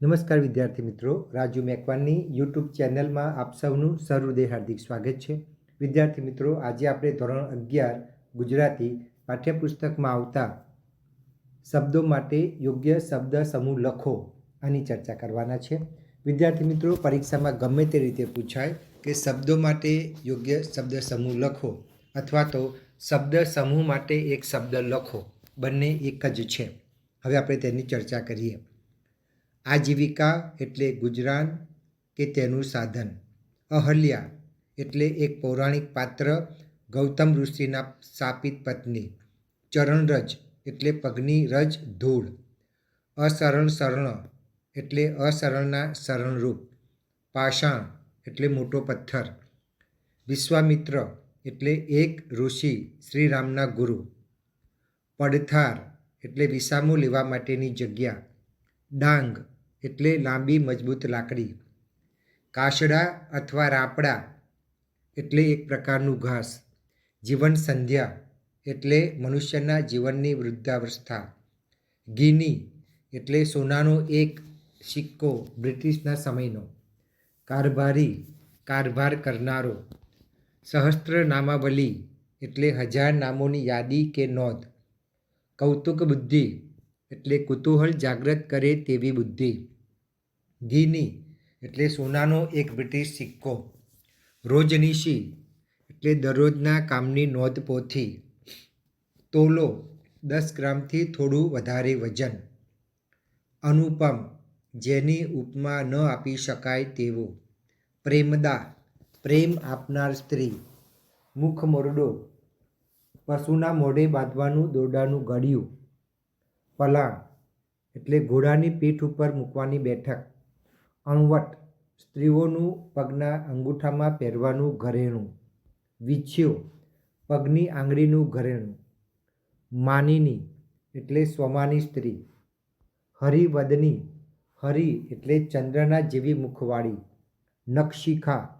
નમસ્કાર વિદ્યાર્થી મિત્રો, રાજુ મેકવાનની યુટ્યુબ ચેનલમાં આપ સૌનું સહૃદય હાર્દિક સ્વાગત છે. વિદ્યાર્થી મિત્રો, આજે આપણે ધોરણ અગિયાર ગુજરાતી પાઠ્યપુસ્તકમાં આવતા શબ્દો માટે યોગ્ય શબ્દ સમૂહ લખો આની ચર્ચા કરવાના છે. વિદ્યાર્થી મિત્રો, પરીક્ષામાં ગમે તે રીતે પૂછાય કે શબ્દો માટે યોગ્ય શબ્દ સમૂહ લખો અથવા તો શબ્દ સમૂહ માટે એક શબ્દ લખો, બંને એક જ છે. હવે આપણે તેની ચર્ચા કરીએ. આજીવિકા એટલે ગુજરાન કે તેનું સાધન. અહલ્યા એટલે એક પૌરાણિક પાત્ર ગૌતમ ઋષિના સ્થાપિત પત્ની. ચરણરજ એટલે પગની રજ ધૂળ. અસરણ શરણ એટલે અસરણના શરણરૂપ. પાષાણ એટલે મોટો પથ્થર. વિશ્વામિત્ર એટલે એક ઋષિ શ્રીરામના ગુરુ. પડથાર એટલે વિસામો લેવા માટેની જગ્યા. ડાંગ એટલે લાંબી, મજબૂત લાકડી. કાશડા અથવા રાપડા એટલે એક પ્રકારનું ઘાસ. જીવન સંધ્યા એટલે મનુષ્યના જીવનની વૃદ્ધાવસ્થા. ગીની એટલે સોનાનો એક સિક્કો બ્રિટિશના સમયનો. કારભારી, કારભાર કરનારો. સહસ્ત્ર નામાવલી એટલે હજાર નામોની યાદી કે નોંધ. કૌતુક બુદ્ધિ એટલે કુતૂહલ જાગૃત કરે તેવી બુદ્ધિ. ગીની એટલે સોનાનો એક બ્રિટિશ સિક્કો. રોજનીશી એટલે દરરોજના કામની નોંધપોથી. તોલો દસ ગ્રામથી થોડું વધારે વજન. અનુપમ જેની ઉપમા ન આપી શકાય તેવો. પ્રેમદા પ્રેમ આપનાર સ્ત્રી. મુખ મોરડો. પશુના મોઢે બાંધવાનું દોરડાનું ગળ્યું. પલાણ એટલે ઘોડાની પીઠ ઉપર મૂકવાની બેઠક. અણવટ, સ્ત્રીઓનું પગના અંગૂઠામાં પહેરવાનું ઘરેણું. વિછ્યો પગની આંગળીનું ઘરેણું. માનીની એટલે સ્વમાની સ્ત્રી. હરિવદની, હરિ એટલે ચંદ્રના જેવી મુખવાળી. નખશિખા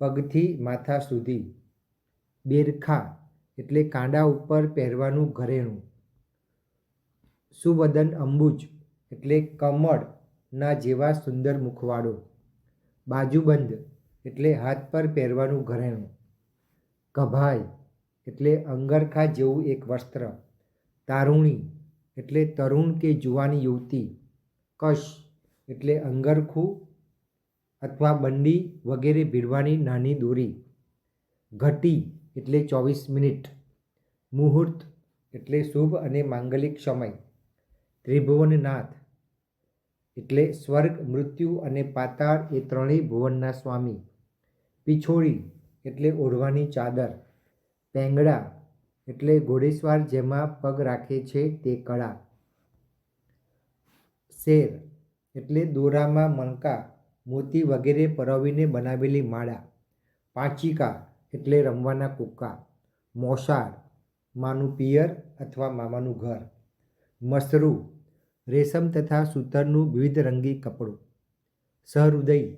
પગથી માથા સુધી. બેરખા એટલે કાંડા ઉપર પહેરવાનું ઘરેણું. સુવદન અંબુજ એટલે કમળના જેવા સુંદર મુખવાળો બાજુબંધ એટલે હાથ પર પહેરવાનું ઘરેણું. કભાઈ એટલે અંગરખા જેવું એક વસ્ત્ર. તારુણી એટલે તરુણ કે જુવાની યુવતી. કશ એટલે અંગરખું અથવા બંડી વગેરે ભીડવાની નાની દોરી. ઘટી એટલે ચોવીસ મિનિટ. મુહૂર્ત એટલે શુભ અને માંગલિક સમય. ત્રિભુવનનાથ. એટલે સ્વર્ગ, મૃત્યુ અને પાતાળ એ ત્રણેય ભુવનના સ્વામી. પિછોડી એટલે ઓઢવાની ચાદર. પેંગડા એટલે ઘોડેસવાર જેમાં પગ રાખે છે તે કળા. શેર એટલે દોરામાં મણકા, મોતી વગેરે પરવીને બનાવેલી માળા. પાંચિકા એટલે રમવાના કુક્કા મોસાળ, માનું પિયર અથવા મામાનું ઘર. મસરૂ રેશમ તથા સૂતરનું વિવિધ રંગી કપડું. સહૃદય.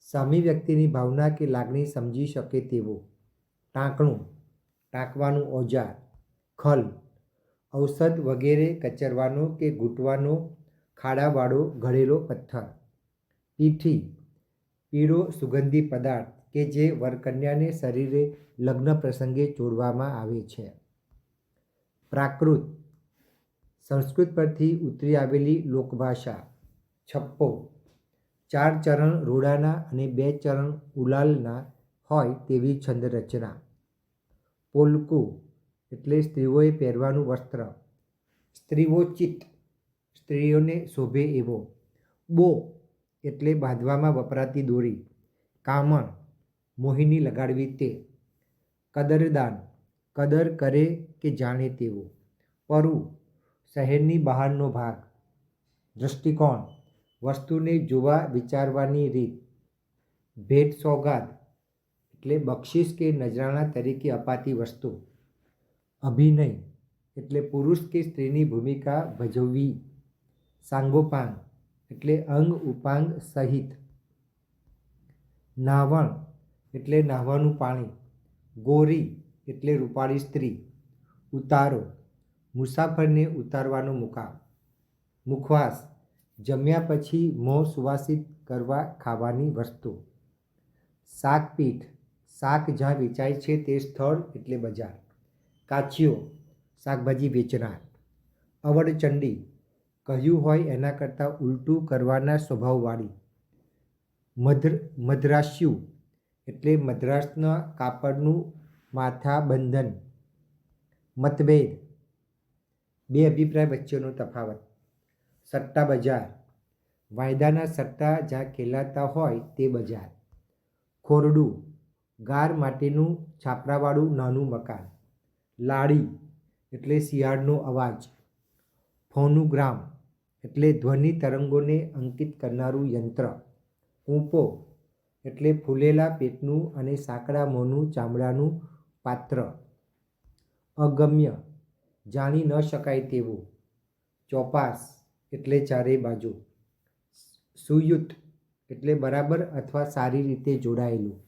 સામી વ્યક્તિની ભાવના કે લાગણી સમજી શકે તેવો. ટાંકણું. ટાંકવાનું ઓજાર. ખલ. ઔષધ વગેરે કચરવાનો કે ઘૂંટવાનો ખાડાવાળો ઘડેલો પથ્થર. પીઠી. પીળો સુગંધી પદાર્થ કે જે વરકન્યાને શરીરે લગ્ન પ્રસંગે ચોડવામાં આવે છે. પ્રાકૃત. સંસ્કૃત પરથી ઉતરી આવેલી લોકભાષા, છપ્પો. ચાર ચરણ રોડાના અને બે ચરણ ઉલાલના હોય તેવી છંદ રચના પોલકું, એટલે સ્ત્રીઓએ પહેરવાનું વસ્ત્ર. સ્ત્રીઓચિત સ્ત્રીઓને શોભે એવો. બો, એટલે બાંધવામાં વપરાતી દોરી. કામણ, મોહિની લગાડવી તે. કદરદાન, કદર કરે કે જાણે તેવો. પરુ શહેરની બહારનો ભાગ દૃષ્ટિકોણ વસ્તુને જોવા વિચારવાની રીત, ભેટ સોગાદ એટલે બક્ષિસ કે નજરાણા તરીકે અપાતી વસ્તુ, અભિનય એટલે પુરુષ કે સ્ત્રીની ભૂમિકા ભજવવી, સાંગોપાંગ એટલે અંગ ઉપાંગ સહિત, નાવણ એટલે નાહવાનું પાણી, ગોરી એટલે રૂપાળી સ્ત્રી, ઉતારો મુસાફરને ઉતારવાનો મુકામ. મુખવાસ, જમ્યા પછી મોં સુવાસિત કરવા ખાવાની વસ્તુ. શાકપીઠ, શાક જ્યાં વેચાય છે તે સ્થળ એટલે બજાર. કાચીઓ શાકભાજી વેચનાર. અવડચંડી, કહ્યું હોય એના કરતાં ઉલટું કરવાના સ્વભાવવાળી. મધ્ર મદ્રાસ્યું, એટલે મદ્રાસના કાપડનું માથાબંધન. મતભેદ બે અભિપ્રાય વચ્ચેનો તફાવત. સટ્ટા બજાર. વાયદાના સટ્ટા જ્યાં ખેલાતા હોય તે બજાર. ખોરડું. ગાર માટેનું છાપરાવાળું નાનું મકાન. લાડી એટલે શિયાળનો અવાજ. ફોનુગ્રામ એટલે ધ્વનિ તરંગોને અંકિત કરનારું યંત્ર. ઊંપો. એટલે ફૂલેલા પેટનું અને સાંકડા મોંનું ચામડાનું પાત્ર. અગમ્ય. જાણી ન શકાય તેવું. ચોપાસ એટલે ચારે બાજુ. સુયુત એટલે બરાબર અથવા સારી રીતે જોડાયેલું.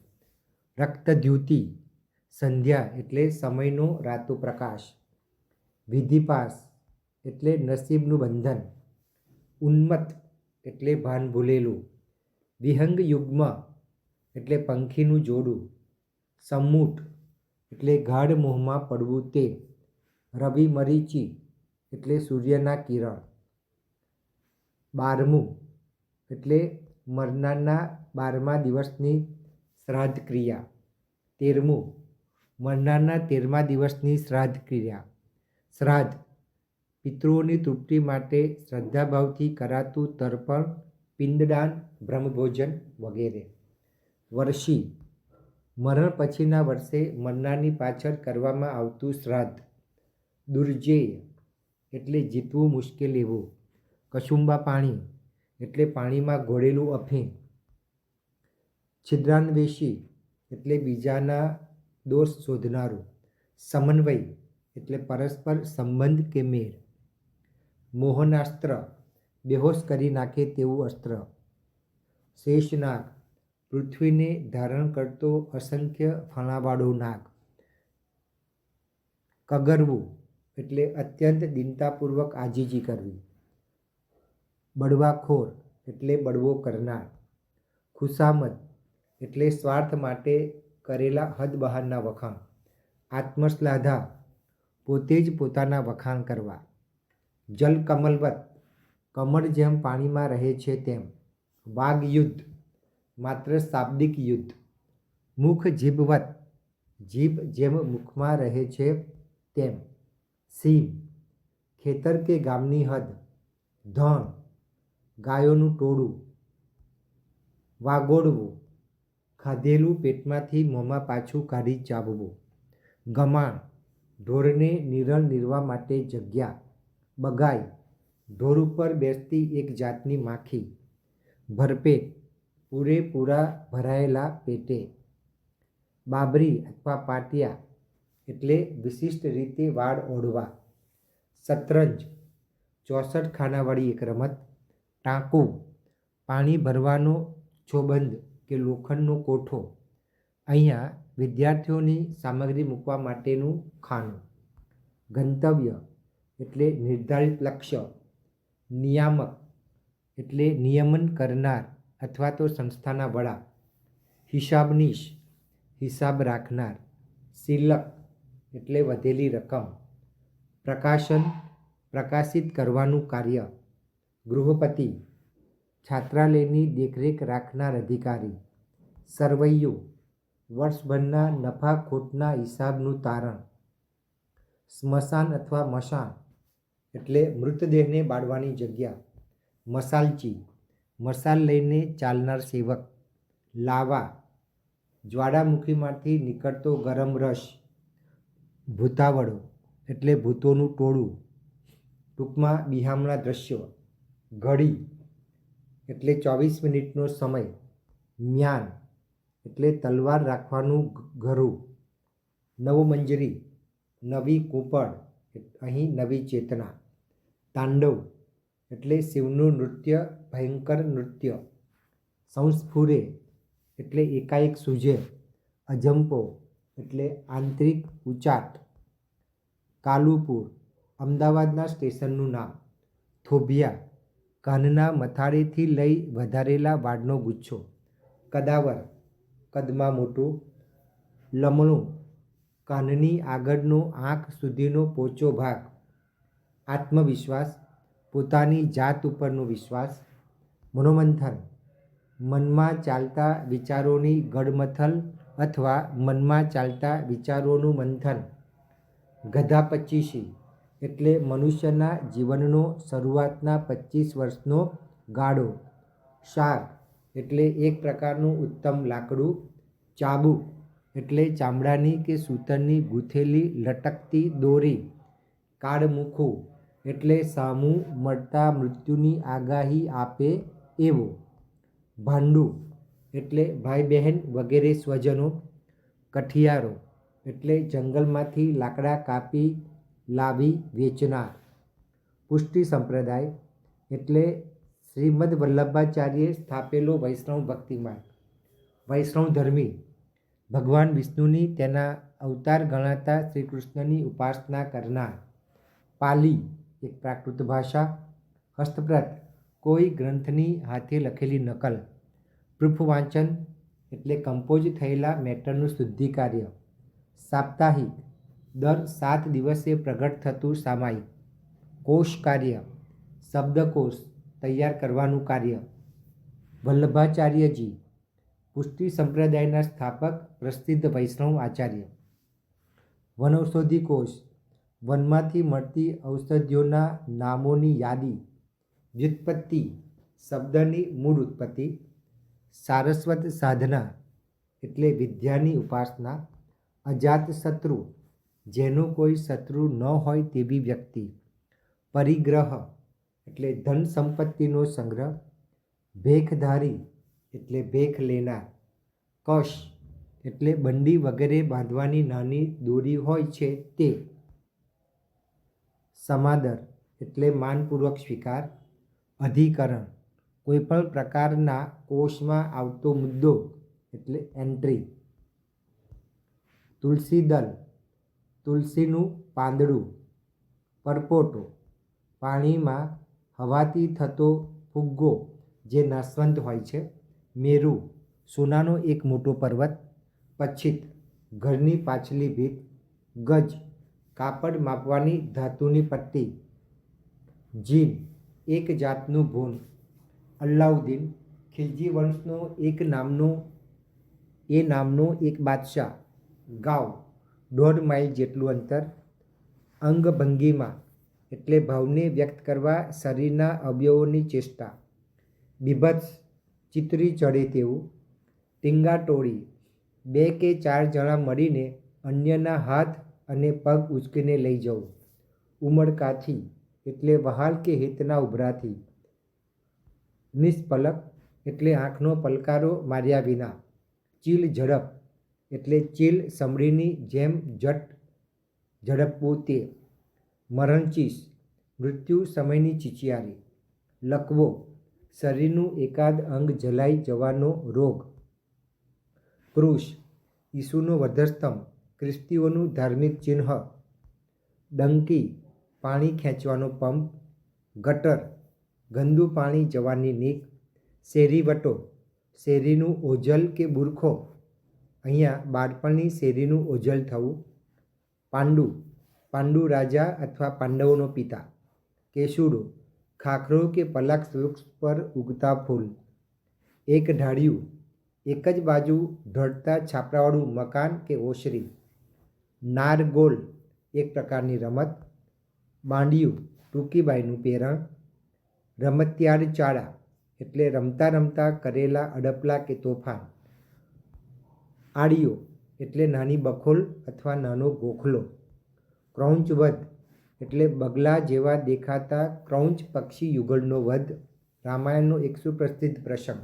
રક્તદ્યુતિ સંધ્યા એટલે સમયનો રાતો પ્રકાશ. વિધિપાસ એટલે નસીબનું બંધન. ઉન્મત એટલે ભાન ભૂલેલું. વિહંગ યુગ્મ એટલે પંખીનું જોડું. સમૂટ એટલે ગાઢ મોહમાં પડવું તે. રવિ મરીચી એટલે સૂર્યના કિરણ. બારમું એટલે મરનારના બારમા દિવસની શ્રાદ્ધ ક્રિયા તેરમું મરનારના તેરમા દિવસની શ્રાદ્ધ ક્રિયા શ્રાદ્ધ પિતૃઓની તૃપ્તિ માટે શ્રદ્ધાભાવથી કરાતું તર્પણ, પિંડદાન, બ્રહ્મભોજન વગેરે. વર્ષી મરણ પછીના વર્ષે મરનારની પાછળ કરવામાં આવતું શ્રાદ્ધ. દુર્જેય એટલે જીતવું મુશ્કેલ એવું. કસુંબા પાણી એટલે પાણીમાં ઘોળેલું અફીણ. છિદ્રાન્વેષી એટલે બીજાના દોષ શોધનારું. સમન્વય એટલે પરસ્પર સંબંધ કે મેળ. મોહનાસ્ત્ર બેહોશ કરી નાખે તેવું અસ્ત્ર. શેષનાગ પૃથ્વીને ધારણ કરતો અસંખ્ય ફણાવાળો નાગ. કગરવું એટલે અત્યંત દિનતાપૂર્વક આજીજી કરવી. બળવાખોર એટલે બળવો કરનાર. ખુશામત એટલે સ્વાર્થ માટે કરેલા હદ બહારના વખાણ. આત્મશ્લાધા પોતે જ પોતાના વખાણ કરવા. જલ કમલવત કમળ જેમ પાણીમાં રહે છે તેમ. વાઘ યુદ્ધ માત્ર શાબ્દિક યુદ્ધ. મુખ જીભવત જીભ જેમ મુખમાં રહે છે તેમ. સીમ, ખેતર કે ગામની હદ, ધણ, ગાયોનું ટોળું વાગોડવું ખાધેલું પેટમાંથી મોંમાં પાછું કાઢી ચાવવું, ગમાણ, ઢોરને નિરણ નિરવા માટે જગ્યા, બગાઈ, ઢોર ઉપર બેસતી એક જાતની માખી, ભરપેટ, પૂરેપૂરા ભરાયેલા પેટે, બાબરી અથવા પાટિયા એટલે વિશિષ્ટ રીતે વાળ ઓઢવા. શતરંજ, ચોસઠ ખાનાવાળી એક રમત. ટાંકું, પાણી ભરવાનો છોબંધ કે લોખંડનો કોઠો. અહીંયા વિદ્યાર્થીઓની સામગ્રી મૂકવા માટેનું ખાનું ગંતવ્ય એટલે નિર્ધારિત લક્ષ્ય. નિયામક એટલે નિયમન કરનાર અથવા તો સંસ્થાના વડા. હિસાબનીશ, હિસાબ રાખનાર. શિલક એટલે વધેલી રકમ. પ્રકાશન, પ્રકાશિત કરવાનું કાર્ય. ગૃહપતિ, છાત્રાલયની દેખરેખ રાખનાર અધિકારી. સરવૈયું, વર્ષભરના નફા ખોટના હિસાબનું તારણ. સ્મશાન અથવા મશાન, એટલે મૃતદેહને બાળવાની જગ્યા. મસાલચી, મસાલ લઈને ચાલનાર સેવક. લાવા, જ્વાળામુખીમાંથી નીકળતો ગરમ રસ. ભૂતાવળો એટલે ભૂતોનું ટોળું. ટૂંકમાં બિહામણા દ્રશ્યો. ઘડી એટલે ચોવીસ મિનિટનો સમય. મ્યાન એટલે તલવાર રાખવાનું ઘરું. નવમંજરી નવી કૂપળ અહીં નવી ચેતના. તાંડવ એટલે શિવનું નૃત્ય, ભયંકર નૃત્ય. સંસ્ફુરે એટલે એકાએક સૂજે અજંપો એટલે આંતરિક ઉચાટ કાલુપુર, અમદાવાદના સ્ટેશનનું નામ. થોભિયા કાનના મથાળેથી લઈ વધારેલા વાડનો ગુચ્છો. કદાવર, કદમાં મોટું. લમણું, કાનની આગળનો આંખ સુધીનો પોચો ભાગ. આત્મવિશ્વાસ, પોતાની જાત ઉપરનો વિશ્વાસ. મનોમંથન, મનમાં ચાલતા વિચારોની ગડમથલ. અથવા મનમાં ચાલતા વિચારોનું મંથન. ગધા પચીસી એટલે મનુષ્યના જીવનનો શરૂઆતના પચીસ વર્ષનો ગાળો. શાર એટલે એક પ્રકારનું ઉત્તમ લાકડું. ચાબુક એટલે ચામડાની કે સૂતરની ગૂંથેલી લટકતી દોરી. કાળમુખું એટલે સામું મળતા મૃત્યુની આગાહી આપે એવો. ભાંડું એટલે ભાઈ બહેન વગેરે સ્વજનો, કઠિયારો એટલે જંગલમાંથી લાકડા કાપી, લાવી, વેચનાર. પુષ્ટિ સંપ્રદાય એટલે શ્રીમદ વલ્લભાચાર્યે સ્થાપેલો વૈષ્ણવ ભક્તિમાર્ગ. વૈષ્ણવ ધર્મી. ભગવાન વિષ્ણુની તેના અવતાર ગણાતા શ્રી કૃષ્ણની ઉપાસના કરનાર. પાલી, એક પ્રાકૃત ભાષા. હસ્તપ્રત કોઈ ગ્રંથની હાથે લખેલી નકલ. પ્રૂફ વાંચન એટલે કમ્પોઝ થયેલા મેટરનું શુદ્ધિ કાર્ય સાપ્તાહિક, દર સાત દિવસે પ્રગટ થતું સામાયિક. કોષ કાર્ય શબ્દકોશ તૈયાર કરવાનું કાર્ય. વલ્લભાચાર્યજી, પુષ્ટિ સંપ્રદાયના સ્થાપક પ્રસિદ્ધ વૈષ્ણવ આચાર્ય. વનૌષધિ કોષ, વનમાંથી મળતી ઔષધિઓના નામોની યાદી. વ્યુત્પત્તિ, શબ્દની મૂળ ઉત્પત્તિ. સારસ્વત સાધના એટલે વિદ્યાની ઉપાસના. અજાત શત્રુ, જેનો કોઈ શત્રુ ન હોય તેવી વ્યક્તિ. પરિગ્રહ એટલે ધન સંપત્તિનો સંગ્રહ. ભેખધારી એટલે ભેખ લેનાર. કશ એટલે બંડી વગેરે બાંધવાની નાની દોરી હોય છે તે. સમાદર એટલે માનપૂર્વક સ્વીકાર. અધિકરણ કોઈપણ પ્રકારના કોષમાં આવતો મુદ્દો, એટલે એન્ટ્રી. તુલસી દલ. તુલસીનું પાંદડું. પરપોટો. પાણીમાં હવાથી થતો ફુગ્ગો, જે નાશવંત હોય છે. મેરુ. સોનાનો એક મોટો પર્વત. પચ્છિત ઘરની પાછલી ભીત. ગજ. કાપડ માપવાની ધાતુની પટ્ટી. જીન એક જાતનું ભૂન. અલ્લાઉદ્દીન ખિલજી વંશનો એક નામનો, એ નામનો એક બાદશાહ. ગાવ, દોઢ માઇલ જેટલું અંતર, અંગભંગીમાં, એટલે ભાવને વ્યક્ત કરવા શરીરના અવયવોની ચેષ્ટા. બીભત્સ, ચિતરી ચડે તેવું ટીંગાટોળી બે કે ચાર જણા મળીને અન્યના હાથ અને પગ ઉચકીને લઈ જવું. ઉમળકાથી, એટલે વહાલ કે હિતના ઉભરાથી. નિષ્પલક એટલે આંખનો પલકારો માર્યા વિના. ચીલ ઝડપ એટલે ચીલ સમડીની જેમ જટ ઝડપવું તે. મરણચીસ મૃત્યુ સમયની ચીચિયારી. લકવો, શરીરનું એકાદ અંગ જલાઈ જવાનો રોગ. ક્રુશ, ઈસુનો વધસ્તંભ, ખ્રિસ્તીઓનું ધાર્મિક ચિહ્ન. ડંકી, પાણી ખેંચવાનો પંપ. ગટર ગંદુ પાણી જવાની નીક. શેરીવટો, શેરીનું ઓજલ કે બુરખો? અહીંયા બાળપણની શેરીનું ઓજલ થવું. પાંડુ પાંડુ રાજા અથવા પાંડવોનો પિતા. કેશુડો ખાખરો કે પલાક વૃક્ષ પર ઉગતા ફૂલ. એક ઢાળિયું, એક જ બાજુ ઢળતા છાપરાવાળું મકાન કે ઓસરી નારગોલ, એક પ્રકારની રમત. બાંડિયું ટૂંકીબાઈનું પેરણ. રમતિયાળ ચાળા એટલે રમતા રમતા કરેલા અડપલા કે તોફાન. આડીઓ એટલે નાની બખોલ અથવા નાનો ગોખલો. ક્રૌંચ વધ એટલે બગલા જેવા દેખાતા ક્રૌંચ પક્ષી યુગળનો વધ. રામાયણનો એક સુપ્રસિદ્ધ પ્રસંગ.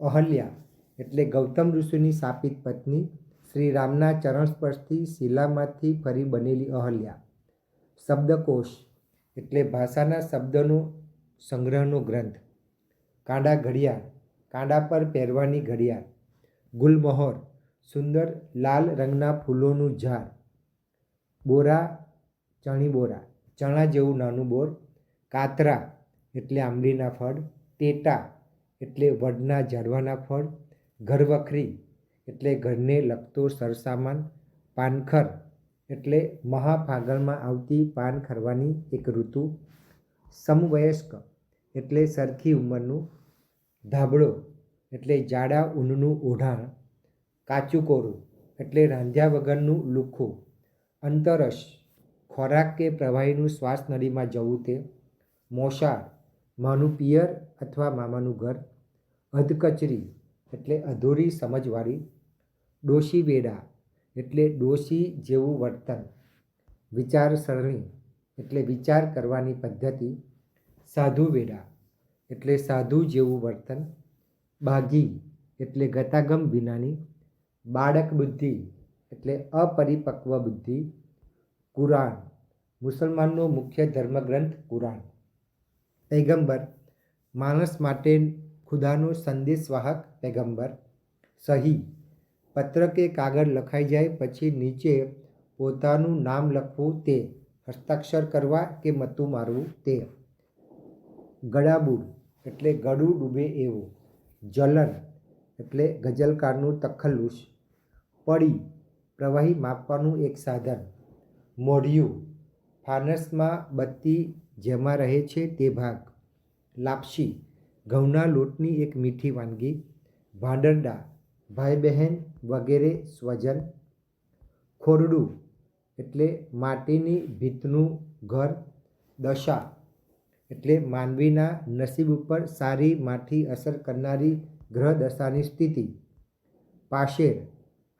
અહલ્યા એટલે ગૌતમ ઋષિની સ્થાપિત પત્ની. શ્રી રામના ચરણ સ્પર્શથી શિલામાંથી ફરી બનેલી અહલ્યા. શબ્દકોશ એટલે ભાષાના શબ્દનો સંગ્રહનો ગ્રંથ. કાંડા ઘડિયાળ કાંડા પર પહેરવાની ઘડિયાળ ગુલમહોર, સુંદર લાલ રંગના ફૂલોનું ઝાડ. બોરા, ચણી બોરા, ચણા જેવું નાનું બોર. કાતરા, એટલે આંબલીના ફળ. ટેટા એટલે વડના ઝાડવાના ફળ. ઘરવખરી, એટલે ઘરને લગતો સરસામાન. પાનખર, એટલે મહાફાગણમાં આવતી પાન ખરવાની એક ઋતુ. સમવયસ્ક એટલે સરખી ઉંમરનું, ધાબળો એટલે જાડા ઊનનું ઓઢાણ, કાચું કોરું એટલે રાંધ્યા વગરનું લુખ્ખું અંતરસ ખોરાક કે પ્રવાહીનું શ્વાસ નળીમાં જવું તે, મોસાળ માનું પિયર અથવા મામાનું ઘર, અધકચરી એટલે અધૂરી સમજવાળી, ડોશી વેડા એટલે ડોશી જેવું વર્તન, વિચારસરણી એટલે વિચાર કરવાની પદ્ધતિ સાધુ વેડા એટલે સાધુ જેવું વર્તન બાઘી એટલે ગતાગમ વિનાની, બાળક બુદ્ધિ એટલે અપરિપક્વ બુદ્ધિ, કુરાન મુસલમાનનો મુખ્ય ધર્મગ્રંથ કુરાન. પૈગંબર માણસ માટે ખુદાનો સંદેશવાહક પૈગંબર, સહી પત્ર કે કાગળ લખાઈ જાય પછી નીચે પોતાનું નામ લખવું તે હસ્તાક્ષર કરવા કે મતું મારવું તે. ગળાબૂડ એટલે ગળું ડૂબે એવું. જલન એટલે ગઝલકારનું તખલ્લુસ પડી પ્રવાહી માપવાનું એક સાધન. મોઢિયું ફાનસમાં બત્તી જેમાં રહે છે તે ભાગ. લાપસી ઘઉંના લોટની એક મીઠી વાનગી. ભાંડરડા, ભાઈ બહેન વગેરે સ્વજન. ખોરડું એટલે માટીની ભીતનું ઘર દશા. એટલે માનવીના નસીબ ઉપર સારી માઠી અસર કરનારી ગ્રહ દશાની સ્થિતિ. પાશેર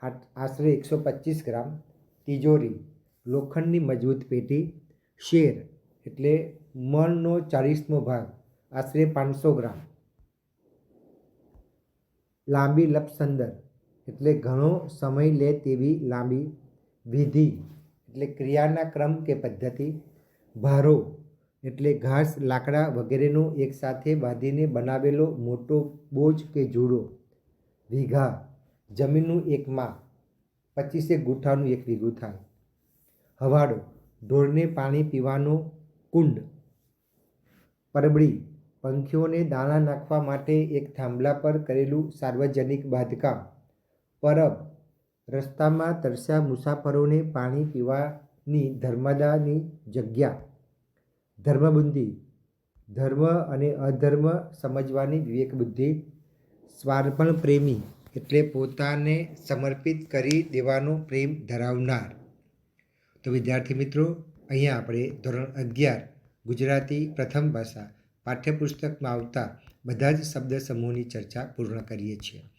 આશરે એકસો પચીસ ગ્રામ. તિજોરી, લોખંડની મજબૂત પેટી. શેર, એટલે મણનો ચાળીસમો ભાગ, આશરે પાંચસો ગ્રામ. લાંબી લપસંદર, એટલે ઘણો સમય લે તેવી લાંબી. વિધિ એટલે ક્રિયાના ક્રમ કે પદ્ધતિ, ભારો એટલે ઘાસ, લાકડા વગેરેનો એકસાથે બાંધીને બનાવેલો મોટો બોજ કે જૂડો. વીઘા, જમીનનું એક માં પચીસેક ગુઠાનું એક વીઘું થાય. હવાડો, ઢોરને પાણી પીવાનો કુંડ. પરબડી, પંખીઓને દાણા નાખવા માટે એક થાંભલા પર કરેલું સાર્વજનિક બાંધકામ. પરબ રસ્તામાં તરસ્યા મુસાફરોને પાણી પીવાની ધર્મદાની જગ્યા. ધર્મબુદ્ધિ. ધર્મ અને અધર્મ સમજવાની વિવેક બુદ્ધિ સ્વાર્પણ પ્રેમી એટલે પોતાને સમર્પિત કરી દેવાનો પ્રેમ ધરાવનાર. તો વિદ્યાર્થી મિત્રો, અહીંયા આપણે ધોરણ અગિયાર, ગુજરાતી પ્રથમ ભાષા, પાઠ્યપુસ્તકમાં આવતા બધા જ શબ્દ સમૂહની ચર્ચા પૂર્ણ કરીએ છીએ.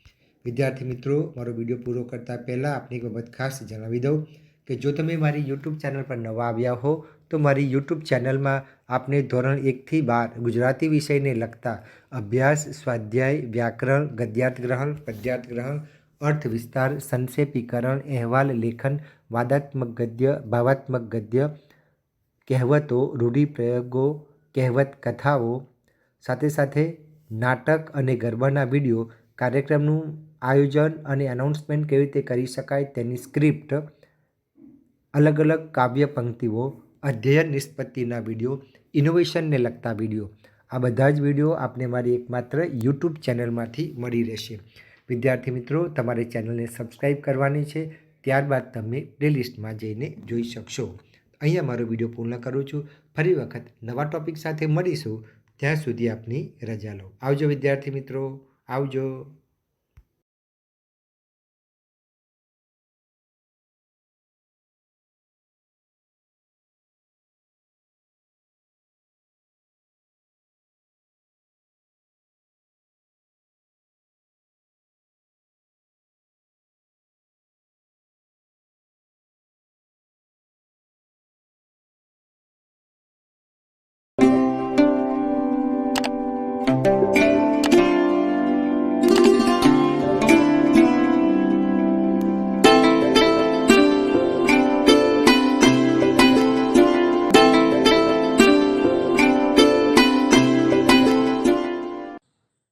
વિદ્યાર્થી મિત્રો, મારો વીડિયો પૂરો કરતાં પહેલાં આપને એક બાબત ખાસ જણાવી દઉં કે જો તમે મારી યુટ્યુબ ચેનલ પર નવા આવ્યા હો, તો મારી યુટ્યુબ ચેનલમાં આપને ધોરણ એકથી બાર ગુજરાતી વિષયને લગતા અભ્યાસ, સ્વાધ્યાય, વ્યાકરણ, ગદ્યાર્થ ગ્રહણ, પદ્યાર્થ ગ્રહણ, અર્થ વિસ્તાર, સંક્ષેપીકરણ, અહેવાલ, લેખન, વાદાત્મક ગદ્ય, ભાવાત્મક ગદ્ય, કહેવતો, રૂઢિપ્રયોગો, કહેવત કથાઓ, સાથે સાથે નાટક અને ગરબાના વીડિયો કાર્યક્રમનું આયોજન અને અનાઉન્સમેન્ટ કેવી રીતે કરી શકાય તેની સ્ક્રિપ્ટ અલગ અલગ કાવ્ય પંક્તિઓ, અધ્યયન નિષ્પત્તિના વીડિયો ઇનોવેશનને લગતા વીડિયો આ બધા જ વીડિયો આપને મારી એકમાત્ર યુટ્યુબ ચેનલમાંથી મળી રહેશે. વિદ્યાર્થી મિત્રો, તમારે ચેનલને સબસ્ક્રાઈબ કરવાની છે, ત્યારબાદ તમે પ્લેલિસ્ટમાં જઈને જોઈ શકશો. અહીંયા મારો વીડિયો પૂર્ણ કરું છું. ફરી વખત નવા ટોપિક સાથે મળીશું. ત્યાં સુધી આપની રજા લો. આવજો વિદ્યાર્થી મિત્રો. આવજો